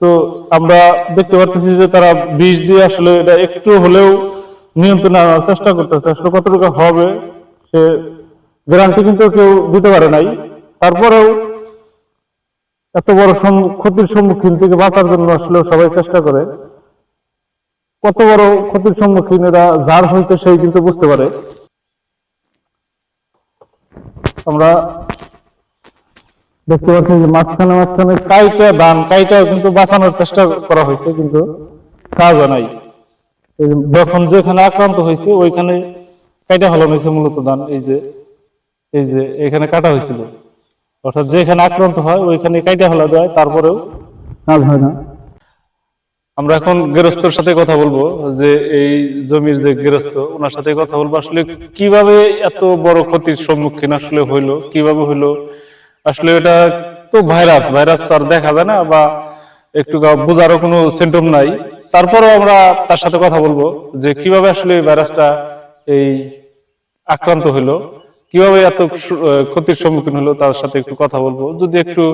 তো আমরা দেখতে পাচ্ছি যে তারা বিষ দিয়ে আসলে এটা একটু হলেও নিয়ন্ত্রণে আনার চেষ্টা করতেছে। আসলে কতটুকু হবে সে গ্যারান্টি কিন্তু কেউ দিতে পারে নাই। তারপরেও এত বড় ক্ষতির সম্মুখীন থেকে বাঁচার জন্য আসলে সবাই চেষ্টা করে। কত বড় ক্ষতির সম্মুখীন এরা যার হয়েছে সেই কিন্তু বুঝতে পারে। আমরা দেখতে পাচ্ছি যে মাঝখানে মাঝখানে কাইটা দান, কাইটা কিন্তু বাঁচানোর চেষ্টা করা হয়েছে, কিন্তু কাজ নাই। যখন যেখানে আক্রান্ত হয়েছে, ওইখানে কাইটা হলানো হয়েছে মূলত দান, এই যে এই যে এখানে কাটা হয়েছিল। অর্থাৎ যেখানে আক্রান্ত হয়, ওইখানে কাইটা হলা দেয়, তারপরেও কাজ হয় না। আমরা এখন গৃহস্থর সাথে কথা বলব, যে এই জমির যে গৃহস্থ, ওনার সাথে কথা বলব। আসলে কীভাবে এত বড় ক্ষতির সম্মুখীন আসলে হইল, কীভাবে হইল আসলে এটা তো ভাইরাস ভাইরাস তো আর দেখা যায় না বা একটু বোঝারও কোনো সিমটম নাই। তারপরেও আমরা তার সাথে কথা বলব যে কীভাবে আসলে এই ভাইরাসটা এই আক্রান্ত হইল কীভাবে এত ক্ষতির সম্মুখীন হলো তার সাথে একটু কথা বলব। যদি একটু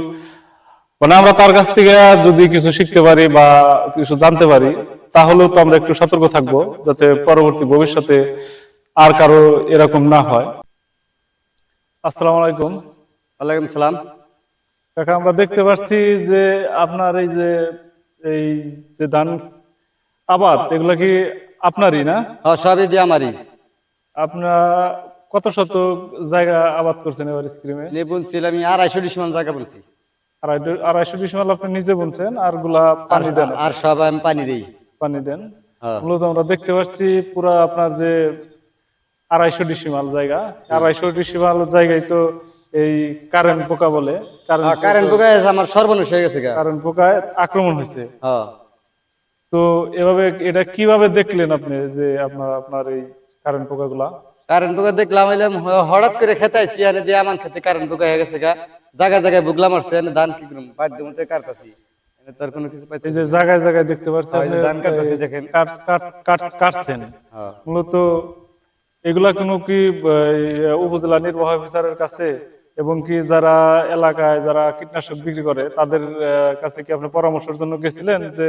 মানে আমরা তার কাছ থেকে যদি কিছু শিখতে পারি বা কিছু জানতে পারি, তাহলেও তো আমরা একটু সতর্ক থাকব যাতে পরবর্তী ভবিষ্যতে আর কারও এরকম না হয়। আসসালামু আলাইকুম। ওয়ালাইকুম সালাম। কাকা আমরা দেখতে পাচ্ছি যে আপনার এই যে এই যে ধান আবাদ এগুলা কি আপনারই না? হ্যাঁ সবই দিয়ে আমারই। আপনার কত শত জায়গা আবাদ করছেন এবার স্ক্রিমে? বুনছিলাম আমি আড়াইশো ডিসমান জায়গা বলছি আড়াই- আড়াইশো ডিসমাল আপনি নিজে বুনছেন আরগুলা পানি দেন। আর সব আমি পানি দিই। পানি দেন। হ্যাঁ। মূলত আমরা দেখতে পাচ্ছি পুরা আপনার যে আড়াইশো ডিসিমাল জায়গা। আড়াইশো ডিসিমাল জায়গায় তো এই কারেন্ট পোকা বলে কারেন্ট পোকা আমার সর্বনাশ হয়ে গেছে কারেন্ট আক্রমণ হয়েছে। হ্যাঁ। তো এভাবে এটা কীভাবে দেখলেন আপনি যে আপনার আপনার এই কারেন্ট পোকাগুলা? কারেন্ট পোকা দেখলাম এলাম হঠাৎ করে আনে দিয়ে আমার খেতে কারেন্ট পোকা হয়ে গেছে গা। জায়গায় জায়গায় এনে ধান কি করুম বাধ্য মতে কাটতাছি। তার কোনো কিছু পাইতে যে জায়গায় জায়গায় দেখতে পাচ্ছি হ্যাঁ, ধান কাটতাছি দেখেন। কাট- কাট- কাট- কাটছেন। হ্যাঁ। মূলত এগুলা কোনো কি উপজেলা নির্বাহী অফিসারের কাছে এবং কি যারা এলাকায় যারা কীটনাশক বিক্রি করে তাদের কাছে কি আপনি পরামর্শের জন্য গেছিলেন যে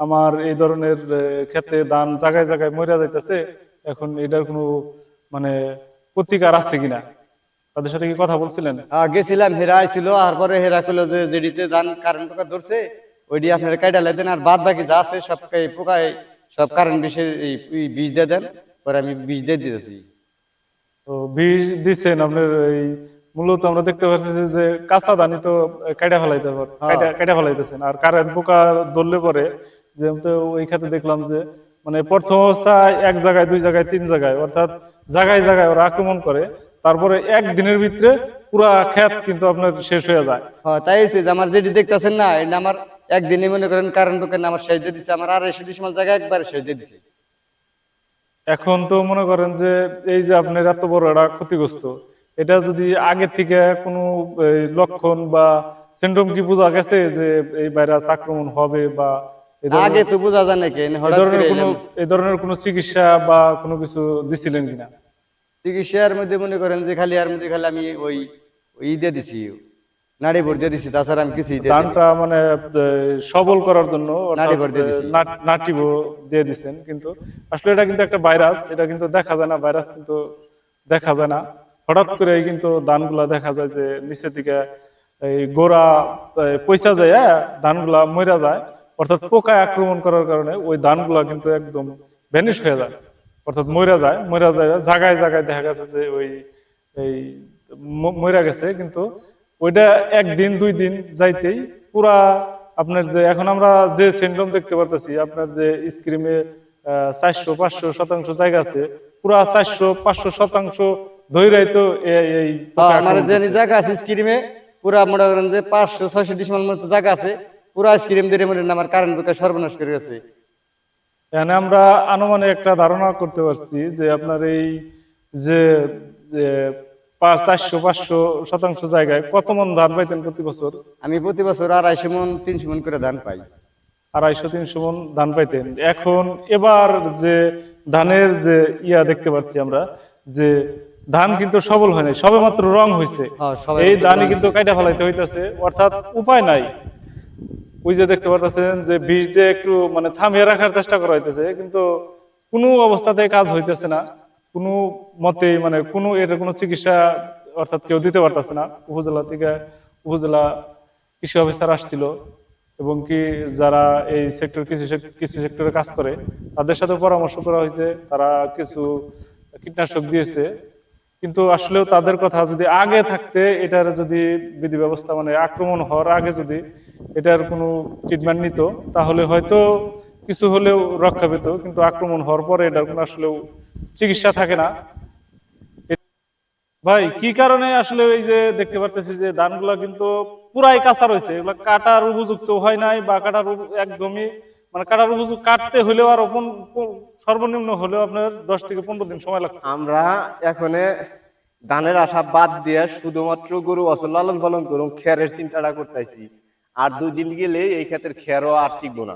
আমার এই ধরনের ক্ষেতে ধান জায়গায় জায়গায় মরিয়া যাইতেছে এখন এটার কোনো মানে প্রতিকার আছে কিনা? তাদের সাথে কি কথা বলছিলেন? হ্যাঁ, গেছিলাম হেরা আইছিল আর পরে হেরা কইলো যে যেডিতে ধান কারেন্ট পোকা ধরছে ওইটি আপনারা কাইটা দেন আর বাদ বাকি যা আছে সব পোকায় সব কারেন্ট বিষের এই বিষ দিয়ে দেন পরে আমি বিষ দিয়ে দিতেছি। তো বীজ দিচ্ছেন আপনার এই মূলত আমরা দেখতে পাচ্ছি যে- কাঁচা ধানই তো কাটা ফেলাইতে কাইটা- কাইটা ফেলাইতেছেন। আর কারেন্ট পোকা ধরলে পরে যে তো ওই খাতে দেখলাম যে মানে প্রথম অবস্থায় এক জায়গায় দুই জায়গায় তিন জায়গায় অর্থাৎ জায়গায় জায়গায় ওরা আক্রমণ করে তারপরে একদিনের ভিতরে পুরা ক্ষেত কিন্তু আপনার শেষ হয়ে যায়। হ্যাঁ তাই যে আমার যেটি দেখতেছেন না এটা আমার একদিনে মনে করেন কারেন্ট পোকা আমার শেষ দিয়ে দিছে আমার আড়াইশো ডিসমাল জায়গা একবারে শেষ দিয়ে দিছে। এখন তো মনে করেন যে এই যে আপনার এত বড় একটা ক্ষতিগ্রস্ত এটা যদি আগে থেকে কোনো লক্ষণ বা সিন্ড্রোম কি বোঝা গেছে যে এই ভাইরাস আক্রমণ হবে বা আগে তো বোঝা যায় নাকি? এই ধরনের কোনো এই ধরনের কোনো চিকিৎসা বা কোনো কিছু দিছিলেন কিনা? চিকিৎসার মধ্যে মনে করেন যে খালি আর মধ্যে খালি আমি ওই ওই ই দিয়ে দিছি নাড়ি ভর দিয়ে দিছি তাছাড়া আমি কিছুই ধানটা মানে সবল করার জন্য নাড়ি ভর দিয়ে দিছি। নাটিবো দিয়ে দিচ্ছেন কিন্তু আসলে এটা কিন্তু একটা ভাইরাস এটা কিন্তু দেখা যায় না ভাইরাস কিন্তু দেখা যায় না। হঠাৎ করে কিন্তু ধানগুলা দেখা যায় যে নিচে থেকে এই গোড়া পয়সা যায় ধানগুলা মরে যায়। অর্থাৎ পোকায় আক্রমণ করার কারণে ওই ধানগুলা কিন্তু একদম ভ্যানিশ হয়ে যায়। অর্থাৎ মরে যায় মরে যায় জায়গায় জায়গায় দেখা গেছে যে ওই, এই মরে গেছে। কিন্তু ওইটা একদিন, দুই দিন যাইতেই পুরা আপনার যে, এখন আমরা যে সিন্ড্রোম দেখতে পারতেছি, আপনার যে স্ক্রিমে চারশো, পাঁচশো শতাংশ জায়গা আছে, পুরা চারশো, পাঁচশো শতাংশ ধৈরাই তো এই হ্যাঁ, আমার জায়গা আছে স্ক্রিমে পুরা মনে করেন যে পাঁচশো ছয়শো ডিসমাল মতো জায়গা আছে পুরা স্ক্রিম দিয়ে মনে আমার কারেন্ট সর্বনাশ করে গেছে। এখানে আমরা আনুমানিক একটা ধারণা করতে পারছি যে আপনার এই যে চারশো পাঁচশো শতাংশ জায়গায় কত মন ধান পাইতেন প্রতি বছর? আমি প্রতি বছর আড়াইশো মন তিনশো মন করে ধান পাই। আড়াইশো তিনশো মন ধান পাইতেন। এখন এবার যে ধানের যে ইয়া দেখতে পাচ্ছি আমরা যে ধান কিন্তু সবল হয় নাই সবে মাত্র রং হয়েছে হ্যাঁ, এই ধানই কিন্তু কাইটা ফেলাইতে হইতাছে। অর্থাৎ উপায় নাই। ওই যে দেখতে পারতেছেন যে বীজ দিয়ে একটু মানে থামিয়ে রাখার চেষ্টা করা হইতেছে কিন্তু কোনো অবস্থাতে কাজ হইতেছে না। কোনো মতেই মানে কোনো এটার কোনো চিকিৎসা অর্থাৎ কেউ দিতে পারতেছে না। উপজেলা থেকে উপজেলা কৃষি অফিসার আসছিল এবং কি যারা এই সেক্টর কৃষি কৃষি সেক্টরে কাজ করে তাদের সাথে পরামর্শ করা হয়েছে তারা কিছু কীটনাশক দিয়েছে। কিন্তু আসলেও তাদের কথা যদি আগে থাকতে, এটার যদি বিধি ব্যবস্থা মানে আক্রমণ হওয়ার আগে যদি এটার কোনো ট্রিটমেন্ট নিত, তাহলে হয়তো কিছু হলেও রক্ষা পেত, কিন্তু আক্রমণ হওয়ার পরে এটার কোনো আসলেও চিকিৎসা থাকে না। ভাই, কি কারণে আসলে এই যে দেখতে পারতেছি যে ধানগুলা কিন্তু পুরাই কাঁচা রয়েছে, এগুলা কাটার উপযুক্ত হয় নাই বা কাটার একদমই মানে কাটার উপযুক্ত কাটতে হলেও আর পন- সর্বনিম্ন হলেও আপনার দশ থেকে পনেরো দিন সময় লাগবে আমরা এখানে ধানের আশা বাদ দিয়ে শুধুমাত্র গরু বছর লালন পালন করুন খেরের চিন্তাটা করতেছি। আর দুই দিন গেলে এই ক্ষেতের খেরও আর টিকবো না।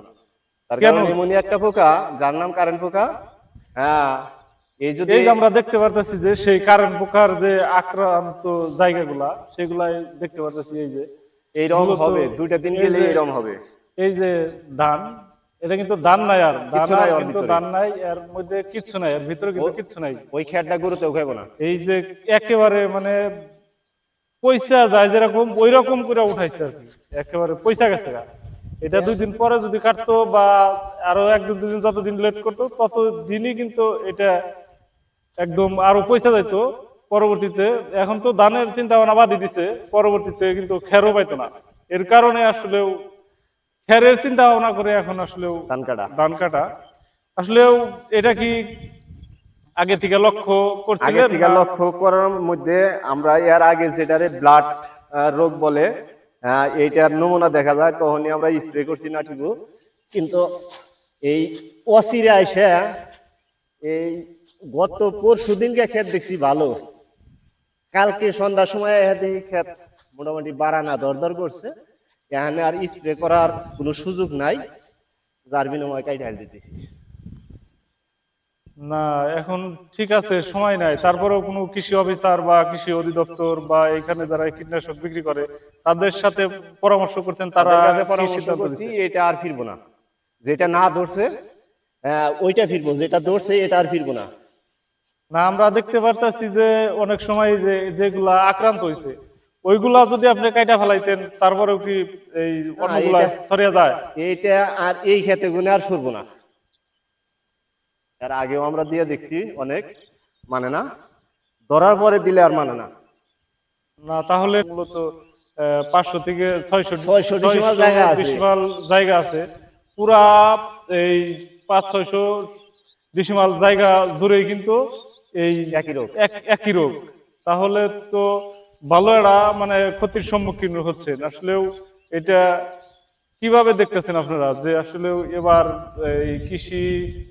তার কারণ এমনই একটা পোকা যার নাম কারেন্ট পোকা। হ্যাঁ এই যদি এই আমরা দেখতে পারতেছি যে সেই কারেন্ট পোকার যে আক্রান্ত জায়গাগুলা সেগুলাই দেখতে পারতেছি এই যে। এইরকম হবে দুইটা দিন গেলে এইরকম হবে। এই যে ধান এটা কিন্তু ধান নাই আর। কিন্তু। ধান নাই এর মধ্যে কিচ্ছু নাই এর ভিতরে কিন্তু কিচ্ছু নাই। ওই গরুতেও খাইবো না। এই যে একেবারে মানে পয়সা যায় যেরকম ওই রকম করে উঠাইছে আর কি। একেবারে পয়সা গেছে এটা দুই দিন পরে যদি কাটতো বা আরও এক দুদিন যতদিন লেট করতো তত দিনই কিন্তু এটা একদম আরও পয়সা যাইতো। পরবর্তীতে এখন তো দানের চিন্তা ভাবনা বাদই দিছে পরবর্তীতে কিন্তু খেরও পাইতো না। এর কারণে আসলেও খেরের চিন্তা ভাবনা করে এখন আসলেও ধান কাটা। ধান কাটা। আসলেও এটা কি আগে থেকে লক্ষ্য আগে থেকে লক্ষ্য করার মধ্যে আমরা এর আগে যেটারে ব্লাড রোগ বলে এইটার নমুনা দেখা যায় তখনই আমরা স্প্রে করছি নাটিবু। কিন্তু এই অসিরে এসে এই গত পরশু দিনকে ক্ষেত দেখছি ভালো। কালকে সন্ধ্যার সময় দেখি ক্ষেত মোটামুটি বাড়ানা দরদর করছে। এখানে আর স্প্রে করার কোনো সুযোগ নাই। যার বিনিময়ে কাইটা দিতেছি না এখন ঠিক আছে সময় নাই। তারপরেও কোনো কৃষি অফিসার বা কৃষি অধিদপ্তর বা এখানে যারা কীটনাশক বিক্রি করে তাদের সাথে পরামর্শ করছেন তারা পরামর্শ করছি এটা আর ফিরবো না। যেটা না ধরছে আহ, ওইটা ফিরবো যেটা ধরছে এটা আর ফিরবো না। না আমরা দেখতে পারতাছি যে অনেক সময় যে যেগুলা আক্রান্ত হয়েছে ওইগুলা যদি আপনি কাইটা ফেলাইতেন তারপরেও কি এই অন্যগুলা ছড়িয়ে যায়? এইটা আর এই খেতে গুনে আর সরবো না। এর আগেও আমরা দিয়ে দেখছি অনেক মানে না? ধরার পরে দিলে আর মানে না। না তাহলে মূলত পাঁচশো থেকে ছয়শো 600 decimal জায়গা আছে। ডিসিমাল জায়গা আছে। পুরা এই পাঁচ ছয়শো ডিসিমাল জায়গা জুড়েই কিন্তু এই একই রোগ। এক- একই রোগ। তাহলে তো ভালো একটা মানে ক্ষতির সম্মুখীন হচ্ছেন। আসলেও এটা কীভাবে দেখতেছেন আপনারা যে আসলে এবার এই কৃষি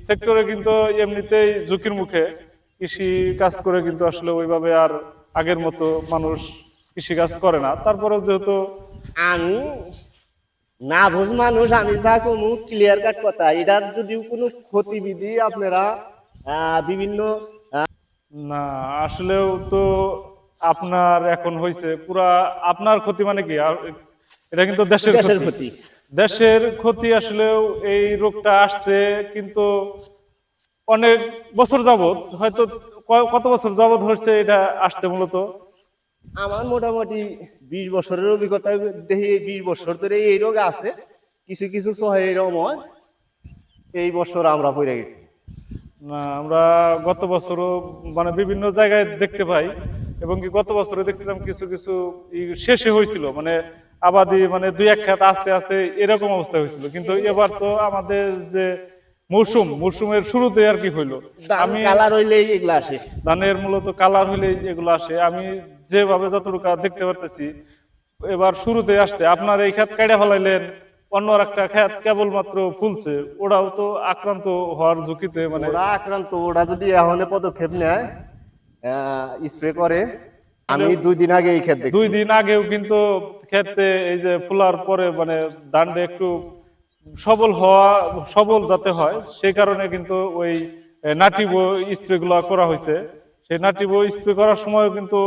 সেক্টরে কিন্তু এমনিতেই ঝুঁকির মুখে? কৃষি কাজ করে কিন্তু আসলে ওইভাবে আর আগের মতো মানুষ কৃষি কাজ করে না। তারপরেও যেহেতু আমি না বুঝ মানুষ আমি যা কমু ক্লিয়ার কাট কথা। এটার যদি কোনো ক্ষতিবিধি আপনারা বিভিন্ন না আসলেও তো আপনার এখন হয়েছে পুরা আপনার ক্ষতি মানে কি? আর এটা কিন্তু দেশের ক্ষতি। দেশের ক্ষতি। আসলেও এই রোগটা আসছে কিন্তু অনেক বছর যাবত হয়তো কত বছর যাবত হচ্ছে এটা আসছে মূলত? আমার মোটামুটি বিশ বছরের অভিজ্ঞতা দেখি বিশ বছর ধরে এই রোগ আছে কিছু কিছু সহে এরকম হয় এই বছর আমরা পড়ে গেছি। না আমরা গত বছরও মানে বিভিন্ন জায়গায় দেখতে পাই এবং কি গত বছরে দেখছিলাম কিছু কিছু শেষে হয়েছিল মানে আবাদি মানে দুই এক খাত আছে আছে এরকম অবস্থা হয়েছিল। কিন্তু এবার তো আমাদের যে মৌসুম মৌসুমের শুরুতে আর কি হইল? আমি কালার হইলেই এগুলা আসে। ধানের মূলত কালার হইলে এগুলো আসে। আমি যেভাবে যতটুকু দেখতে পারতেছি এবার শুরুতে আসছে। আপনার এই ক্ষেত কেটে ফেলাইলেন অন্য একটা ক্ষেত কেবলমাত্র ফুলছে ওরাও তো আক্রান্ত হওয়ার ঝুঁকিতে মানে আক্রান্ত ওরা যদি এখন পদক্ষেপ নেয় স্প্রে করে। আমি দুই দিন আগে এই ক্ষেত দুই দিন আগেও কিন্তু ক্ষেতে এই যে ফুলার পরে মানে দান্ডে একটু সবল হওয়া সবল যাতে হয় সেই কারণে কিন্তু ওই নাটি স্প্রে গুলা করা হয়েছে। সেই নাটি বই স্প্রে করার সময় কিন্তু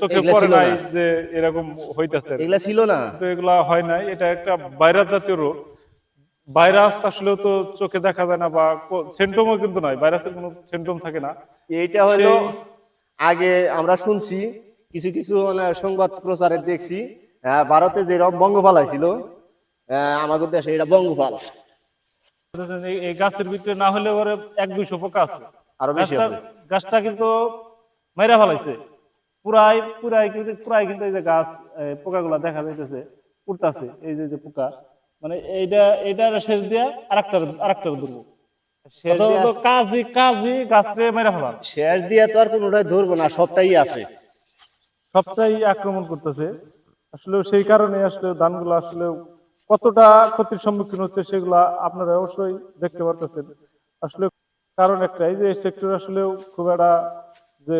চোখে পড়ে নাই যে এরকম হইতাছে। এগুলা ছিল না। কিন্তু এগুলা হয় নাই। এটা একটা ভাইরাস জাতীয় রোগ। ভাইরাস আসলেও তো চোখে দেখা যায় না বা সিমটমও কিন্তু নাই। ভাইরাসের কোনো সিমটম থাকে না। এইটা হলো আগে আমরা শুনছি কিছু কিছু মানে সংবাদ প্রচারে দেখছি ভারতে যেরকম বঙ্গপাল হয়েছিল আমাদের দেশে এটা বঙ্গপাল। এই- গাছের ভিতরে না হলে ওরে এক দুইশো পোকা আছে। আরও বেশি গাছটা- কিন্তু মেরা ফেলাইছে। পুরাই পুরাই কিন্তু পুরাই কিন্তু এই যে গাছ পোকাগুলা দেখা যাইতেছে উঠতাছে এই যে যে পোকা। মানে এইটা এইটার শেষ দিয়া আরেকটার আরেকটার ধরবো। শেষ দিয়া- তো কাজই কাজই গাছরে মেরা ফেলার শেষ দিয়ে তো আর কোনোটাই ধরবো না সবটাই আছে। সবটাই আক্রমণ করতেছে। আসলে সেই কারণে আসলে ধানগুলো আসলে কতটা ক্ষতির সম্মুখীন হচ্ছে সেগুলা আপনারা অবশ্যই দেখতে পারতেছেন। আসলে কারণ একটাই যে সেক্টর আসলে খুব একটা যে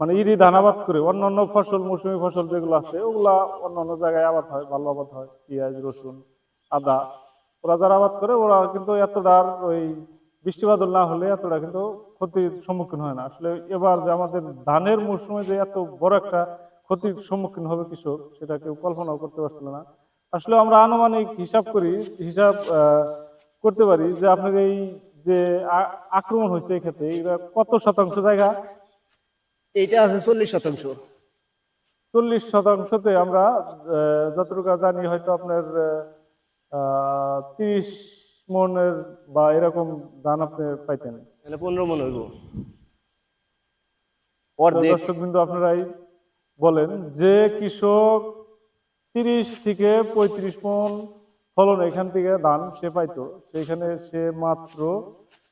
মানে ইরি ধান আবাদ করে অন্যান্য ফসল মৌসুমী ফসল যেগুলো আছে ওগুলা অন্য অন্য জায়গায় আবাদ হয় ভালো আবাদ হয় পেঁয়াজ রসুন আদা। ওরা যারা আবাদ করে ওরা কিন্তু এতটা আর ওই বৃষ্টি বাদল না হলে এতটা কিন্তু ক্ষতির সম্মুখীন হয় না। আসলে এবার যে আমাদের ধানের মৌসুমে যে এত বড় একটা ক্ষতির সম্মুখীন হবে কৃষক সেটা কেউ কল্পনাও করতে পারছিল না। আসলে আমরা আনুমানিক হিসাব করি হিসাব করতে পারি যে আপনার এই যে আক্রমণ হয়েছে এই ক্ষেত্রে এটা কত শতাংশ জায়গা? এইটা আছে চল্লিশ শতাংশ। চল্লিশ শতাংশতে আমরা যতটুকু জানি হয়তো আপনার তিরিশ মনের বা এরকম ধান আপনি পাইতেন। পনেরো মন হইব। দর্শক বিন্দু আপনারাই বলেন যে কৃষক তিরিশ থেকে পঁয়ত্রিশ মন ফলন এখান থেকে ধান সে পাইতো সেখানে সে মাত্র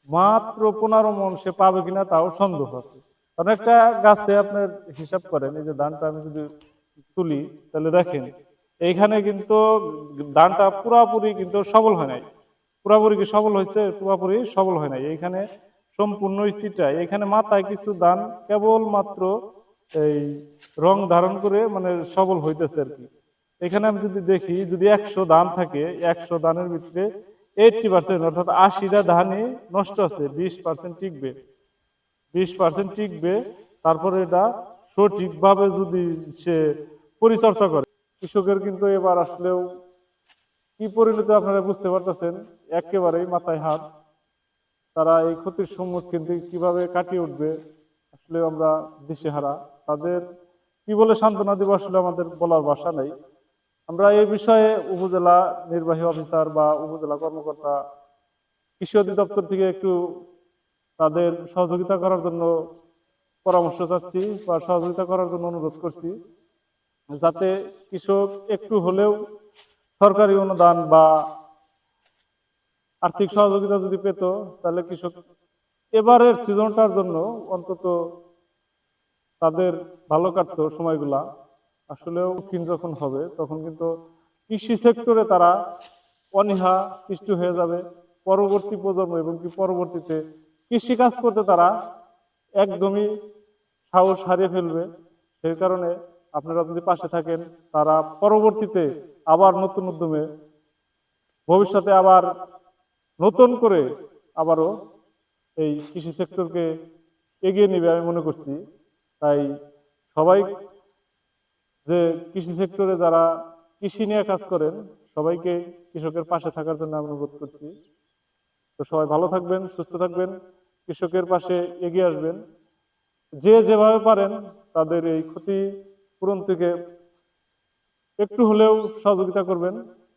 মাত্র পনেরো মন সে পাবে কিনা তাও সন্দেহ আছে। কারণ একটা গাছে আপনার হিসাব করেন এই যে ধানটা আমি যদি তুলি তাহলে দেখেন এইখানে কিন্তু ধানটা পুরাপুরি কিন্তু সবল হয় নাই। পুরাপুরি কি সবল হয়েছে? পুরাপুরি সবল হয় নাই। এইখানে সম্পূর্ণ স্থিরটা। এখানে মাথায় কিছু দান কেবল মাত্র এই রং ধারণ করে মানে সবল হইতেছে আর কি। এখানে আমি যদি দেখি, যদি একশো ধান থাকে, একশো ধানের ভিতরে এইটটি পার্সেন্ট অর্থাৎ আশিটা ধানই নষ্ট আছে, বিশ পার্সেন্ট টিকবে। বিশ পার্সেন্ট টিকবে, তারপরে এটা সঠিকভাবে যদি সে পরিচর্যা করে কৃষকের কিন্তু এবার আসলেও কি পরিণতি আপনারা বুঝতে পারতেছেন? একেবারেই মাথায় হাত। তারা এই ক্ষতির সম্মুখীন কীভাবে কাটিয়ে উঠবে আসলে আমরা দিশেহারা। তাদের কি বলে সান্ত্বনা দিব আসলে আমাদের বলার ভাষা নেই। আমরা এই বিষয়ে উপজেলা নির্বাহী অফিসার বা উপজেলা কর্মকর্তা, কৃষি অধিদপ্তর থেকে একটু তাদের সহযোগিতা করার জন্য পরামর্শ চাচ্ছি বা সহযোগিতা করার জন্য অনুরোধ করছি। যাতে কৃষক একটু হলেও সরকারি অনুদান বা আর্থিক সহযোগিতা যদি পেত, তাহলে কৃষক এবারের সিজনটার জন্য অন্তত তাদের ভালো কাটতো সময়গুলা। আসলেও কিন যখন হবে, তখন কিন্তু কৃষি সেক্টরে তারা অনীহা সৃষ্টি হয়ে যাবে। পরবর্তী প্রজন্ম এবং কি পরবর্তীতে কৃষি কাজ করতে তারা একদমই সাহস হারিয়ে ফেলবে। সেই কারণে আপনারা যদি পাশে থাকেন, তারা পরবর্তীতে আবার নতুন উদ্যমে, ভবিষ্যতে আবার নতুন করে আবারও এই কৃষি সেক্টরকে এগিয়ে নেবে আমি মনে করছি। তাই সবাই যে কৃষি সেক্টরে যারা কৃষি নিয়ে কাজ করেন, সবাইকে কৃষকের পাশে থাকার জন্য আমি অনুরোধ করছি। তো সবাই ভালো থাকবেন, সুস্থ থাকবেন, কৃষকের পাশে এগিয়ে আসবেন। যে যেভাবে পারেন, তাদের এই ক্ষতি পূরণ থেকে একটু হলেও সহযোগিতা করবেন।